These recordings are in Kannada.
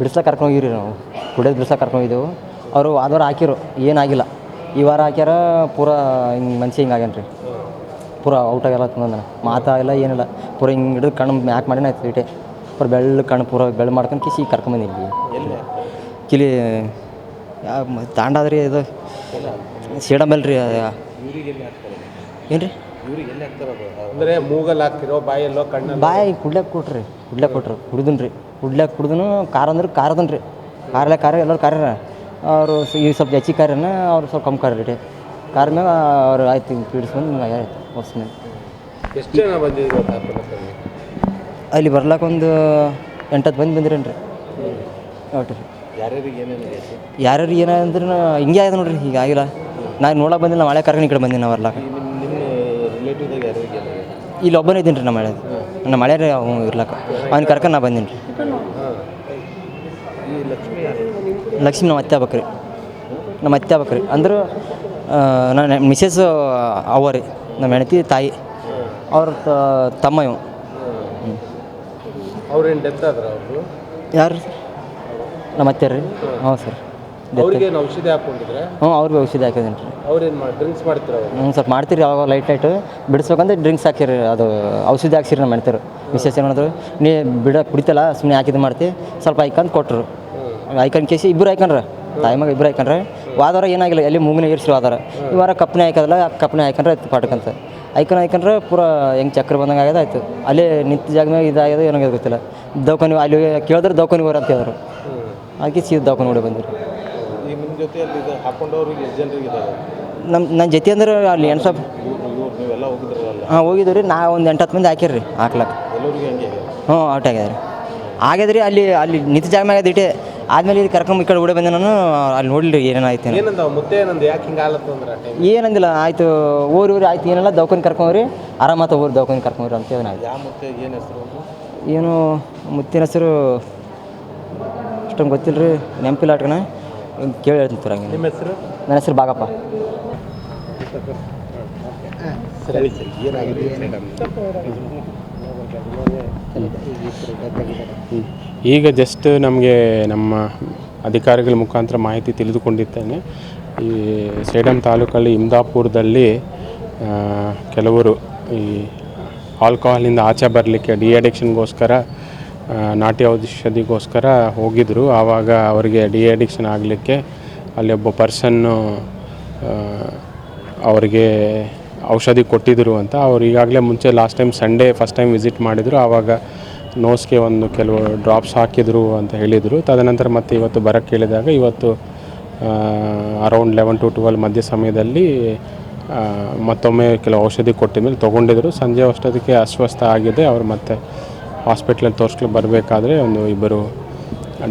ಬಿಡ್ಸ್ಲಕ್ಕೆ ಕರ್ಕೊಂಡೋಗಿರಿ ನಾವು. ಕುಡಿಯೋದು ಬಿಡ್ಸೋಕೆ ಕರ್ಕೊಂಡು ಹೋಗಿದ್ದೆವು ಅವರು ಆದವಾರ ಹಾಕಿರು. ಏನಾಗಿಲ್ಲ. ಈ ವಾರ ಹಾಕ್ಯಾರ ಪೂರಾ ಹಿಂಗೆ ಮನ್ಸಿ ಹಿಂಗೆ ಆಗ್ಯಾನ ರೀ ಪೂರ ಔಟ್ ಆಗಿಲ್ಲ ತಂದ ಮಾತಾ ಇಲ್ಲ ಏನಿಲ್ಲ. ಪೂರ ಹಿಂಗೆ ಹಿಡಿದು ಕಣ್ಣು ಮ್ಯಾಕ್ ಮಾಡಿನ ಆಯ್ತು ಇಟೆ ಪೂರ ಬೆಳ್ಳು ಕಣ್ಣು ಪೂರ ಬೆಳ್ಳು ಮಾಡ್ಕೊಂಡು ಕಿಸಿ ಕರ್ಕೊಂಬಂದಿದ್ವಿ ಕಿಲಿ ಯಾವ ತಾಂಡಾದ್ರಿ ಇದು. ಸೇಡಂಬಲ್ ರೀ ಏನು ರೀ ಅಂದರೆ ಮೂಗಲ್ಲಿ ಹಾಕ್ತಿರೋ ಬಾಯಲ್ಲೋ ಕಣ್ಣು ಬಾಯಿ ಕುಡ್ಲಕ್ಕೆ ಕೊಟ್ರಿ ಕುಡ್ಲಕ್ಕೆ ಕೊಟ್ರು. ಕುಡಿದನ್ರಿ ರೀ ಕುಡ್ಲಕ್ಕೆ ಕುಡ್ದೂ ಖಾರ ಅಂದ್ರೆ ಖಾರದನ್ ರೀ. ಖಾರಲೆ ಖಾರ ಎಲ್ಲರೂ ಖಾರ ಅವರು ಈ ಸ್ವಲ್ಪ ಹೆಚ್ಚಿಗೆ ಖಾರನ ಅವ್ರು ಸ್ವಲ್ಪ ಕಮ್ಮಿ ಖಾರ ರೀ. ಖಾರ ಮ್ಯಾಗ ಅವ್ರು ಆಯ್ತು ಹಿಂಗೆ ಪೀಡಿಸ್ಕೊಂಡು ಆಯ್ತು ಹೊಸ ಎಷ್ಟು ಜನ ಬಂದಿದ್ರು ಹಾಸ್ಪಿಟಲ್ ಅಲ್ಲಿ ಬರ್ಲಾಕ ಒಂದು ಎಂಟತ್ತು ಬಂದು ಬಂದಿರೇನು ರೀ. ಒಟ್ಟು. ರೀ ಯಾರ್ಯಾರು ಏನಂದ್ರೆ ಹಿಂಗೆ ಆಯ್ತು ನೋಡ್ರಿ ಈಗ ಆಗಿಲ್ಲ. ನಾನು ನೋಡಕ್ಕೆ ಬಂದಿಲ್ಲ ಮಳೆ ಕರ್ಕೊಂಡು ಈ ಕಡೆ ಬಂದಿನಿ ನಾವು ಬರ್ಲಾಕ. ಇಲ್ಲಿ ಒಬ್ಬನೇ ಇದ್ದೀನಿ ರೀ ನಮ್ಮ ಮಳೆ ನಮ್ಮ ಮಳೆ ರೀ ಅವ್ನು ಇರ್ಲಕ್ಕ. ಅವ್ನು ಕರ್ಕೊಂಡು ನಾ ಬಂದೀನಿ ರೀ. ಲಕ್ಷ್ಮಿ ಯಾರು ಲಕ್ಷ್ಮಿ ನಮ್ಮ ಅತ್ತೆ ಆಗ್ಬೇಕ್ರಿ ನಮ್ಮ ಅತ್ತೆ ಆಗ್ಬೇಕ್ರಿ ಅಂದ್ರೆ ನಾನು ಮಿಸಸ್ ಅವ್ವ ರೀ. ನಮ್ಮ ಹೆಂಡತಿ ತಾಯಿ. ಅವ್ರ ತಮ್ಮ ಇವ್ ಅವ್ರೇನು ಡೆತ್ ಆದ್ರ ಅವರು ಯಾರು ನಮ್ಮ ಅತ್ತೆ ರೀ. ಹ್ಞೂ ಸರ್. ಅವ್ರಿಗೆ ಏನು ಔಷಧಿ ಹಾಕೊಂಡಿದ್ರೆ? ಹ್ಞೂ ಅವ್ರಿಗೆ ಔಷಧಿ ಹಾಕಿದ್ದೀನಿ ರೀ ಅವ್ರೇನು ಮಾಡಿ ಡ್ರಿಂಕ್ಸ್ ಮಾಡ್ತಿರ ಅವರು? ಹ್ಞೂ ಸ್ವಲ್ಪ ಮಾಡ್ತೀರಿ ಅವಾಗ ಲೈಟ್ ಲೈಟ್ ಬಿಡಿಸ್ಬೇಕಂದ್ರೆ ಡ್ರಿಂಕ್ಸ್ ಹಾಕಿರಿ ಅದು ಔಷಧಿ ಹಾಕ್ಸಿರಿ ನಮ್ಮ ಹೆಣ್ತಿರು ವಿಶೇಷ ಏನಾದ್ರು ನೀ ಬಿಡ ಕುಡಿತಲ್ಲ ಸುಮ್ಮನೆ ಹಾಕಿದ್ದು ಮಾಡ್ತಿ ಸ್ವಲ್ಪ ಐಕಂದು ಕೊಟ್ಟರು ಐಕನ್ ಕೇಸಿ ಇಬ್ಬರು ಐಕನ್ರ ತಾಯಿ ಮಗ ಇಬ್ಬರು ಐಕಂಡ್ರೆ ವಾದವಾರ ಏನಾಗಿಲ್ಲ ಎಲ್ಲಿ ಮೂಗಿನ ಇರಿಸಿ ವಾದರ ಈ ವಾರ ಕಪ್ಪನೆ ಹಾಕೋದಲ್ಲ ಕಪ್ಪನೆ ಹಾಕೊಂಡ್ರೆ ಆಯ್ತು ಐಕನ್ ಹಾಕೊಂಡ್ರೆ ಪೂರ ಹೆಂಗೆ ಚಕ್ರ ಬಂದಂಗೆ ಆಗ್ಯದ ಆಯ್ತು. ಅಲ್ಲೇ ನಿಂತ ಜಾಗನೇ ಇದಾಗ್ಯದ ಏನಾಗ್ಯದ ಗೊತ್ತಿಲ್ಲ. ದವಾಖಾನೆ ಅಲ್ಲಿ ಕೇಳಿದ್ರೆ ದವಾಖಾನೆ ಬರ ಅಂತ ಹೇಳಿದ್ರು ಹಾಕಿ ಸೀದ ದವಾಖಾನೆ ನೋಡಿ ಬಂದಿರಿ ಈಗ ನಿಮ್ಮ ಜೊತೆಯಲ್ಲಿ ಇದು ಹಾಕೊಂಡವ್ರಿಗೆ ಎಷ್ಟು ಜನರಿಗೆ ಇದ್ದಾರೆ ನಮ್ಮ ನನ್ನ ಜೊತೆ ಅಂದ್ರೆ ಅಲ್ಲಿ ಎಂಟು ಸಾವಿರ ಇವ್ರು ಇವ್ರು ನೀವೆಲ್ಲ ಹೋಗಿದ್ರಲ್ಲ? ಹಾಂ ಹೋಗಿದ್ದೀವಿ ರೀ. ನಾ ಒಂದು ಎಂಟು ಹತ್ತು ಮಂದಿ ಹಾಕಿರಿ ಹಾಕ್ಲಕ್ಕೆ ಎಲ್ಲರಿಗೆ ಹಂಗೆ ಹ್ಞೂ ಔಟ್ ಆಗ್ಯದ ರೀ. ಆಗ್ಯದ ರೀ ಅಲ್ಲಿ ಅಲ್ಲಿ ನಿಂತ ಜಾಗ ಮ್ಯಾಗ ಇಟ್ಟೆ ಆದ್ಮೇಲೆ ಇದು ಕರ್ಕೊಂಡ್ ಈ ಕಡೆ ಓಡಿ ಬಂದೆ ನಾನು ಅಲ್ಲಿ ನೋಡಲಿ ಏನೇನಾಯ್ತು ಏನು. ಏನಂದ ಮುತ್ತೆ ಏನಂದ? ಯಾಕೆ ಹಿಂಗೆ ಆಲತ್ತು ಅಂದ್ರೆ ಆ ಟೈಮ್ ಏನಂದಿಲ್ಲ ಆಯಿತು ಊರು ಊರು ಆಯ್ತು ಏನೆಲ್ಲ ದೌಕನ್ ಕರ್ಕೊಂಡ್ರಿ ಆರಾಮಾತ ಊರು ದೌಕನ್ ಕರ್ಕೊಂಡ್ರಿ ಅಂತ ಏನಾಯ್ತು ಯಾವ ಮುತ್ತೆ ಏನು ಹೆಸರು? ಏನು ಮುತ್ತಿನ ಹೆಸರು ಅಷ್ಟೊಂದು ಗೊತ್ತಿಲ್ಲ ರೀ ನೆನಪಿಲ್ಲ ಆಟ್ಕನ ಕೇಳಿ ಹೇಳ್ತೀನಿ ಹಂಗೆ ನಿಮ್ಮ ಹೆಸರು? ನನ್ನ ಹೆಸರು ಬಾಗಪ್ಪ. ಸರಿ ಸರಿ ಏನಾಗಿದೆ ಈಗ ಜಸ್ಟ್ ನಮಗೆ ನಮ್ಮ ಅಧಿಕಾರಿಗಳ ಮುಖಾಂತರ ಮಾಹಿತಿ ತಿಳಿದುಕೊಂಡಿದ್ದೇನೆ. ಈ ಸೇಡಂ ತಾಲೂಕಲ್ಲಿ ಇಮ್ದಾಪುರದಲ್ಲಿ ಕೆಲವರು ಈ ಆಲ್ಕೋಹಾಲಿಂದ ಆಚೆ ಬರಲಿಕ್ಕೆ ಡಿ ಅಡಿಕ್ಷನ್ಗೋಸ್ಕರ ನಾಟಿ ಔಷಧಿಗೋಸ್ಕರ ಹೋಗಿದ್ದರು ಆವಾಗ ಅವರಿಗೆ ಡಿ ಅಡಿಕ್ಷನ್ ಆಗಲಿಕ್ಕೆ ಅಲ್ಲಿ ಒಬ್ಬ ಪರ್ಸನ್ನು ಅವರಿಗೆ ಔಷಧಿ ಕೊಟ್ಟಿದ್ದರು ಅಂತ. ಅವ್ರು ಈಗಾಗಲೇ ಮುಂಚೆ last time Sunday first time visit ಮಾಡಿದರು. ಆವಾಗ ನೋಸ್ಗೆ ಒಂದು ಕೆಲವು ಡ್ರಾಪ್ಸ್ ಹಾಕಿದರು ಅಂತ ಹೇಳಿದರು. ತದನಂತರ ಮತ್ತೆ ಇವತ್ತು ಬರೋಕ್ಕೆ ಕೇಳಿದಾಗ ಇವತ್ತು ಅರೌಂಡ್ ಲೆವೆನ್ ಟು ಟ್ವೆಲ್ ಮಧ್ಯ ಸಮಯದಲ್ಲಿ ಮತ್ತೊಮ್ಮೆ ಕೆಲವು ಔಷಧಿ ಕೊಟ್ಟಿದ್ಮೇಲೆ ತೊಗೊಂಡಿದ್ರು. ಸಂಜೆ ಅಷ್ಟೊತ್ತಿಗೆ ಅಸ್ವಸ್ಥ ಆಗಿದೆ. ಅವರು ಮತ್ತೆ ಹಾಸ್ಪಿಟ್ಲಲ್ಲಿ ತೋರಿಸ್ಲಿಕ್ಕೆ ಬರಬೇಕಾದ್ರೆ ಒಂದು ಇಬ್ಬರು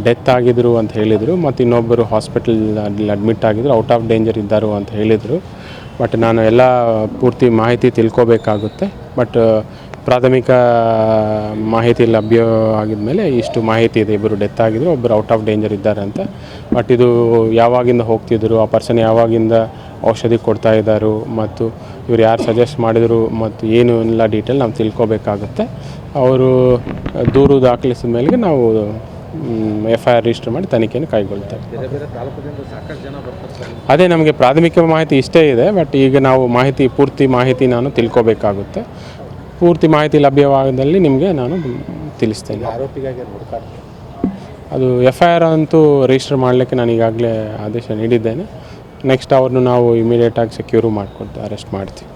ಡೆತ್ ಆಗಿದ್ರು ಅಂತ ಹೇಳಿದರು, ಮತ್ತು ಇನ್ನೊಬ್ಬರು ಹಾಸ್ಪಿಟಲ್ ಅಲ್ಲಿ ಅಡ್ಮಿಟ್ ಆಗಿದ್ರು, ಔಟ್ ಆಫ್ ಡೇಂಜರ್ ಇದ್ದರು ಅಂತ ಹೇಳಿದರು. ಬಟ್ ನಾನು ಎಲ್ಲ ಪೂರ್ತಿ ಮಾಹಿತಿ ತಿಳ್ಕೊಬೇಕಾಗುತ್ತೆ. ಬಟ್ ಪ್ರಾಥಮಿಕ ಮಾಹಿತಿ ಲಭ್ಯ ಆಗಿದ ಮೇಲೆ ಇಷ್ಟು ಮಾಹಿತಿ ಇದೆ ಇಬ್ಬರು ಡೆತ್ ಆಗಿದ್ರು ಒಬ್ಬರು ಔಟ್ ಆಫ್ ಡೇಂಜರ್ ಇದ್ದಾರೆ ಅಂತ. ಬಟ್ ಇದು ಯಾವಾಗಿಂದ ಹೋಗ್ತಿದ್ರು ಆ ಪರ್ಸನ್ ಯಾವಾಗಿಂದ ಔಷಧಿ ಕೊಡ್ತಾ ಇದ್ದಾರೋ ಮತ್ತು ಇವ್ರು ಯಾರು ಸಜೆಸ್ಟ್ ಮಾಡಿದರು ಮತ್ತು ಏನು ಎಲ್ಲ ಡೀಟೇಲ್ ನಾವು ತಿಳ್ಕೊಬೇಕಾಗುತ್ತೆ. ಅವರು ದೂರು ದಾಖಲಿಸಿದ ಮೇಲೆ ನಾವು ಎಫ್ ಐ ಆರ್ ರಿಜಿಸ್ಟರ್ ಮಾಡಿ ತನಿಖೆಯನ್ನು ಕೈಗೊಳ್ತೇವೆ. ಅದೇ ನಮಗೆ ಪ್ರಾಥಮಿಕ ಮಾಹಿತಿ ಇಷ್ಟೇ ಇದೆ ಬಟ್ ಈಗ ನಾವು ಮಾಹಿತಿ ಪೂರ್ತಿ ಮಾಹಿತಿ ನಾನು ತಿಳ್ಕೊಬೇಕಾಗುತ್ತೆ. ಪೂರ್ತಿ ಮಾಹಿತಿ ಲಭ್ಯವಾದಲ್ಲಿ ನಿಮಗೆ ನಾನು ತಿಳಿಸ್ತೇನೆ. ಆರೋಪಿಗಾಗಿ ಅದು ಎಫ್ ಐ ಆರ್ ಅಂತೂ ರಿಜಿಸ್ಟರ್ ಮಾಡಲಿಕ್ಕೆ ನಾನು ಈಗಾಗಲೇ ಆದೇಶ ನೀಡಿದ್ದೇನೆ. ನೆಕ್ಸ್ಟ್ ಅವ್ರನ್ನು ನಾವು ಇಮಿಡಿಯೇಟಾಗಿ ಸೆಕ್ಯೂರು ಮಾಡಿಕೊಡ್ತೀವಿ ಅರೆಸ್ಟ್ ಮಾಡ್ತೀವಿ.